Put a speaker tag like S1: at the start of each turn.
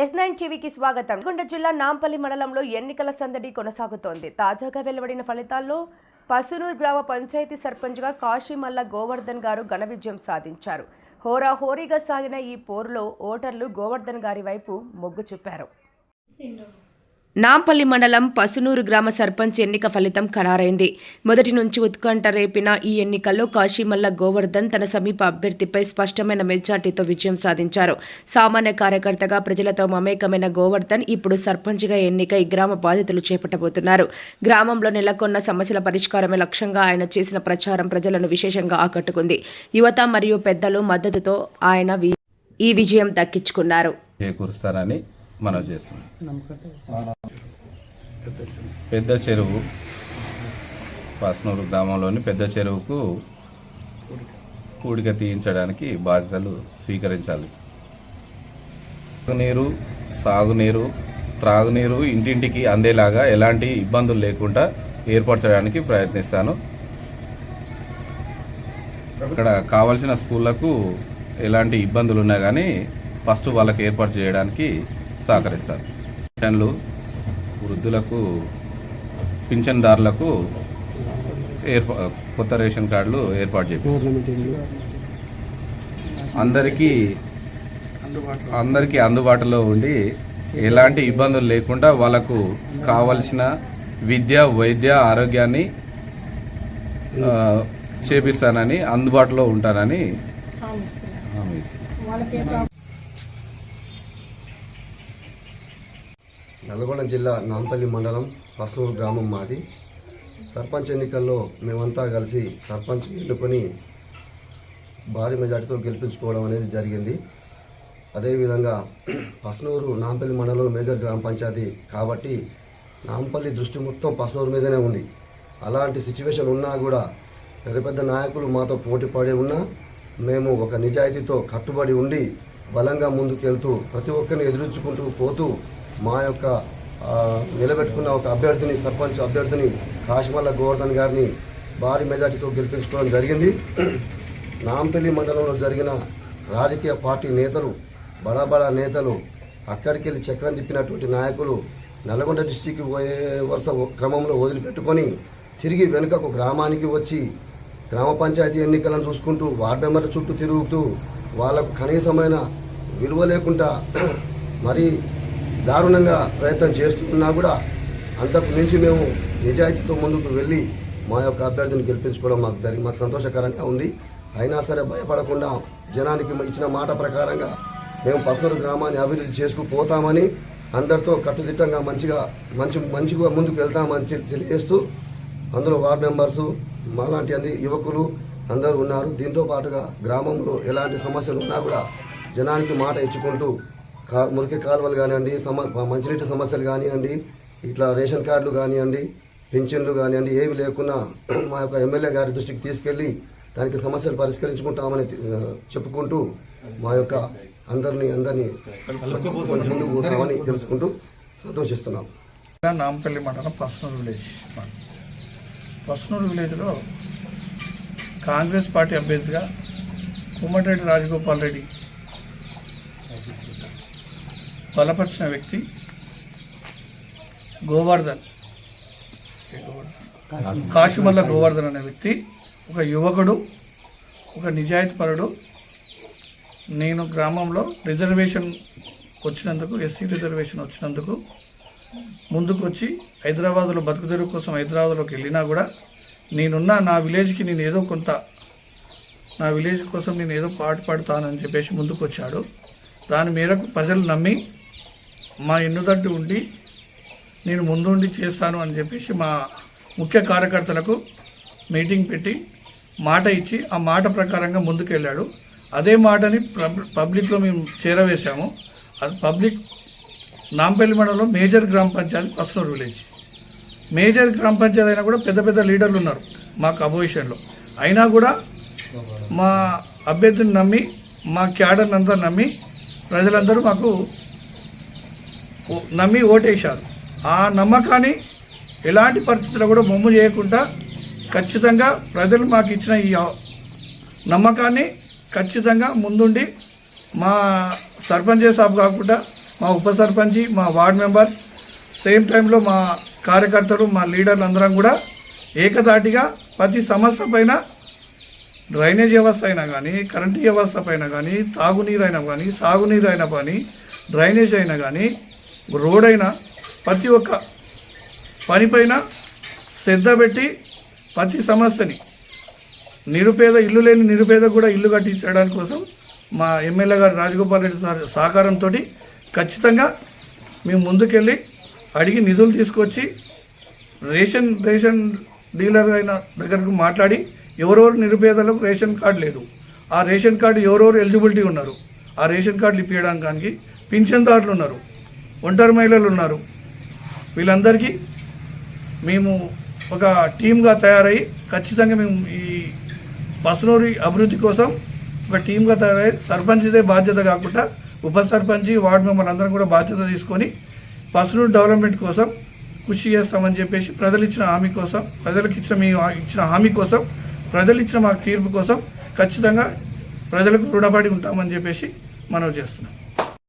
S1: Yes nine టీవీకి స్వాగతం. గుండ జిల్లా నాంపల్లి మండలంలో ఎన్నికల సందడి కొనసాగుతోంది. తాజాగా వెలువడిన ఫలితాల్లో పసునూరు గ్రామ పంచాయతీ సర్పంచ్గా కాశీమల్ల గోవర్ధన్ గారు ఘన విజయం సాధించారు. హోరాహోరీగా సాగిన ఈ పోరులో ఓటర్లు గోవర్ధన్ గారి వైపు మొగ్గు చూపారు. నాంపల్లి మండలం పసునూరు గ్రామ సర్పంచ్ ఎన్నిక ఫలితం ఖరారైంది. మొదటి నుంచి ఉత్కంఠ రేపిన ఈ ఎన్నికల్లో కాశీమల్ల గోవర్ధన్ తన సమీప అభ్యర్థిపై స్పష్టమైన మెజార్టీతో విజయం సాధించారు. సామాన్య కార్యకర్తగా ప్రజలతో మమేకమైన గోవర్ధన్ ఇప్పుడు సర్పంచ్గా ఎన్నికై గ్రామ బాధ్యతలు చేపట్టబోతున్నారు. గ్రామంలో నెలకొన్న సమస్యల పరిష్కారమే లక్ష్యంగా ఆయన చేసిన ప్రచారం ప్రజలను విశేషంగా ఆకట్టుకుంది. యువత మరియు పెద్దలు మద్దతుతో ఆయన ఈ విజయం దక్కించుకున్నారు.
S2: చేకూరుస్తారని మనం చేస్తున్నాం. పెద్ద చెరువు. పాస్నూరు గ్రామంలోని పెద్ద చెరువుకు పూడిక తీయించడానికి బాధ్యతలు స్వీకరించాలి. నీరు సాగునీరు త్రాగునీరు ఇంటింటికి అందేలాగా ఎలాంటి ఇబ్బందులు లేకుండా ఏర్పరచడానికి ప్రయత్నిస్తాను. ఇక్కడ కావాల్సిన స్కూళ్ళకు ఎలాంటి ఇబ్బందులు ఉన్నా కానీ ఫస్ట్ వాళ్ళకి ఏర్పాటు చేయడానికి సహకరిస్తాను. పెన్షన్లు వృద్ధులకు పింఛన్దారులకు ఏర్పా కొత్త రేషన్ కార్డులు ఏర్పాటు చేపిస్తారు. అందరికీ అందరికీ అందుబాటులో ఉండి ఎలాంటి ఇబ్బందులు లేకుండా వాళ్ళకు కావలసిన విద్య వైద్య ఆరోగ్యాన్ని ఆ, చేపిస్తానని అందుబాటులో ఉంటానని హామీ ఇస్తున్నాను.
S3: నల్గొండ జిల్లా నాంపల్లి మండలం పస్నూరు గ్రామం మాది. సర్పంచ్ ఎన్నికల్లో మేమంతా కలిసి సర్పంచ్ ఎన్నుకొని భారీ మెజార్టీతో గెలిపించుకోవడం అనేది జరిగింది. అదేవిధంగా పస్నూరు నాంపల్లి మండలంలో మేజర్ గ్రామ పంచాయతీ కాబట్టి నాంపల్లి దృష్టి మొత్తం పస్నూరు మీదనే ఉంది. అలాంటి సిచ్యువేషన్ ఉన్నా కూడా పెద్ద పెద్ద నాయకులు మాతో పోటీ పడి ఉన్నా మేము ఒక నిజాయితీతో కట్టుబడి ఉండి బలంగా ముందుకెళ్తూ ప్రతి ఒక్కరిని ఎదురించుకుంటూ పోతూ మా యొక్క నిలబెట్టుకున్న ఒక అభ్యర్థిని సర్పంచ్ అభ్యర్థిని కాశమల్ల గోవర్ధన్ గారిని భారీ మెజార్టీతో గెలిపించుకోవడం జరిగింది. నాంపల్లి మండలంలో జరిగిన రాజకీయ పార్టీ నేతలు బడా బడా నేతలు అక్కడికి వెళ్ళి చక్రం తిప్పినటువంటి నాయకులు నల్గొండ డిస్టిక్ పోయే వరుస క్రమంలో వదిలిపెట్టుకొని తిరిగి వెనుకకు గ్రామానికి వచ్చి గ్రామ పంచాయతీ ఎన్నికలను చూసుకుంటూ వార్డు మెంబర్ల చుట్టూ తిరుగుతూ వాళ్ళకు కనీసమైన విలువ లేకుండా మరీ దారుణంగా ప్రయత్నం చేస్తున్నా కూడా అంతకు మించి మేము నిజాయితీతో ముందుకు వెళ్ళి మా యొక్క అభ్యర్థిని గెలిపించుకోవడం మాకు జరిగి మాకు సంతోషకరంగా ఉంది. అయినా సరే భయపడకుండా జనానికి ఇచ్చిన మాట ప్రకారంగా మేము పసుపు గ్రామాన్ని అభివృద్ధి చేసుకుపోతామని అందరితో కట్టుదిట్టంగా మంచిగా మంచి మంచిగా ముందుకు వెళ్తామని తెలియజేస్తూ అందులో వార్డు మెంబర్సు మాలాంటి అంది యువకులు అందరూ ఉన్నారు. దీంతో పాటుగా గ్రామంలో ఎలాంటి సమస్యలు ఉన్నా కూడా జనానికి మాట ఇచ్చుకుంటూ కా మురికి కాలువలు కానివ్వండి సమ మంచినీటి సమస్యలు కానివ్వండి ఇట్లా రేషన్ కార్డులు కానివ్వండి పింఛన్లు కానివ్వండి ఏవి లేకున్నా మా యొక్క ఎమ్మెల్యే గారి దృష్టికి తీసుకెళ్ళి దానికి సమస్యలు పరిష్కరించుకుంటామని చెప్పుకుంటూ మా యొక్క అందరినీ అందరినీ ముందుకు పోతామని తెలుసుకుంటూ సంతోషిస్తున్నాం
S4: నాంపల్లి మండలం పస్నూరు విలేజ్. పస్నూరు విలేజ్లో కాంగ్రెస్ పార్టీ అభ్యర్థిగా కుమ్మటిరెడ్డి రాజగోపాల్ రెడ్డి బలపరిచిన వ్యక్తి గోవర్ధన్ ఏ గోవర్ధన్? కాశీమల్ల గోవర్ధన్ అనే వ్యక్తి ఒక యువకుడు ఒక నిజాయితీపరుడు నేను గ్రామంలో రిజర్వేషన్ వచ్చినందుకు ఎస్సీ రిజర్వేషన్ వచ్చినందుకు ముందుకు వచ్చి హైదరాబాద్లో బతుకుదెరుగు కోసం హైదరాబాద్లోకి వెళ్ళినా కూడా నేనున్న నా విలేజ్కి నేను ఏదో కొంత నా విలేజ్ కోసం నేను ఏదో పాటు పాడుతానని చెప్పేసి ముందుకు వచ్చాడు దాని మేరకు ప్రజలు నమ్మి మా ఎన్నుదంటి ఉండి నేను ముందుండి చేస్తాను అని చెప్పేసి మా ముఖ్య కార్యకర్తలకు మీటింగ్ పెట్టి మాట ఇచ్చి ఆ మాట ప్రకారంగా ముందుకెళ్ళాడు. అదే మాటని పబ్- పబ్లిక్లో మేము చేరవేశాము. అది పబ్లిక్ నాంపల్లి మండలంలో మేజర్ గ్రామ పంచాయతీ పస్నూరు విలేజ్. మేజర్ గ్రామ పంచాయతీ అయినా కూడా పెద్ద పెద్ద లీడర్లు ఉన్నారు మాకు అపోజిషన్లో. అయినా కూడా మా అభ్యర్థిని నమ్మి మా క్యాడర్ని అంతా నమ్మి ప్రజలందరూ మాకు నమ్మి ఓటేశారు. ఆ నమ్మకాన్ని ఎలాంటి పరిస్థితుల్లో కూడా మొమ్ము చేయకుండా ఖచ్చితంగా ప్రజలు మాకు ఇచ్చిన ఈ నమ్మకాన్ని ఖచ్చితంగా ముందుండి మా సర్పంచ్ సాబ్ కాకుండా మా ఉప సర్పంచి మా వార్డ్ మెంబర్స్ సేమ్ టైంలో మా కార్యకర్తలు మా లీడర్లు అందరం కూడా ఏకదాటిగా ప్రతి సమస్య పైన డ్రైనేజ్ వ్యవస్థ అయినా కానీ కరెంటు వ్యవస్థ పైన కానీ తాగునీరు అయినా కానీ సాగునీరు అయినా కానీ డ్రైనేజ్ అయినా కానీ రోడైనా ప్రతి ఒక్క పనిపైన శ్రద్ధ పెట్టి ప్రతి సమస్యని నిరుపేద ఇల్లు లేని నిరుపేద కూడా ఇల్లు కట్టించడానికి కోసం మా ఎమ్మెల్యే గారు రాజగోపాల్ రెడ్డి సార్ సహకారంతో ఖచ్చితంగా మేము ముందుకెళ్ళి అడిగి నిధులు తీసుకొచ్చి రేషన్ రేషన్ డీలర్ అయిన దగ్గరకు మాట్లాడి ఎవరెవరు నిరుపేదలకు రేషన్ కార్డు లేదు. ఆ రేషన్ కార్డు ఎవరెవరు ఎలిజిబిలిటీ ఉన్నారు. ఆ రేషన్ కార్డులు ఇప్పించడానికి పింఛన్దారులు ఉన్నారు. ఒంటరి మహిళలు ఉన్నారు. వీళ్ళందరికీ మేము ఒక టీమ్గా తయారయ్యి ఖచ్చితంగా మేము ఈ పసునూరి అభివృద్ధి కోసం ఒక టీమ్గా తయారయ్యి సర్పంచ్దే బాధ్యత కాకుండా ఉప సర్పంచ్ వార్డు మెంబర్ అందరం కూడా బాధ్యత తీసుకొని పసునూరు డెవలప్మెంట్ కోసం కృషి చేస్తామని చెప్పేసి ప్రజలు ఇచ్చిన హామీ కోసం ప్రజలకు ఇచ్చిన మీ ఇచ్చిన హామీ కోసం ప్రజలు ఇచ్చిన మాకు తీర్పు కోసం ఖచ్చితంగా ప్రజలకు రుణపడి ఉంటామని చెప్పేసి మనవి చేస్తున్నాం.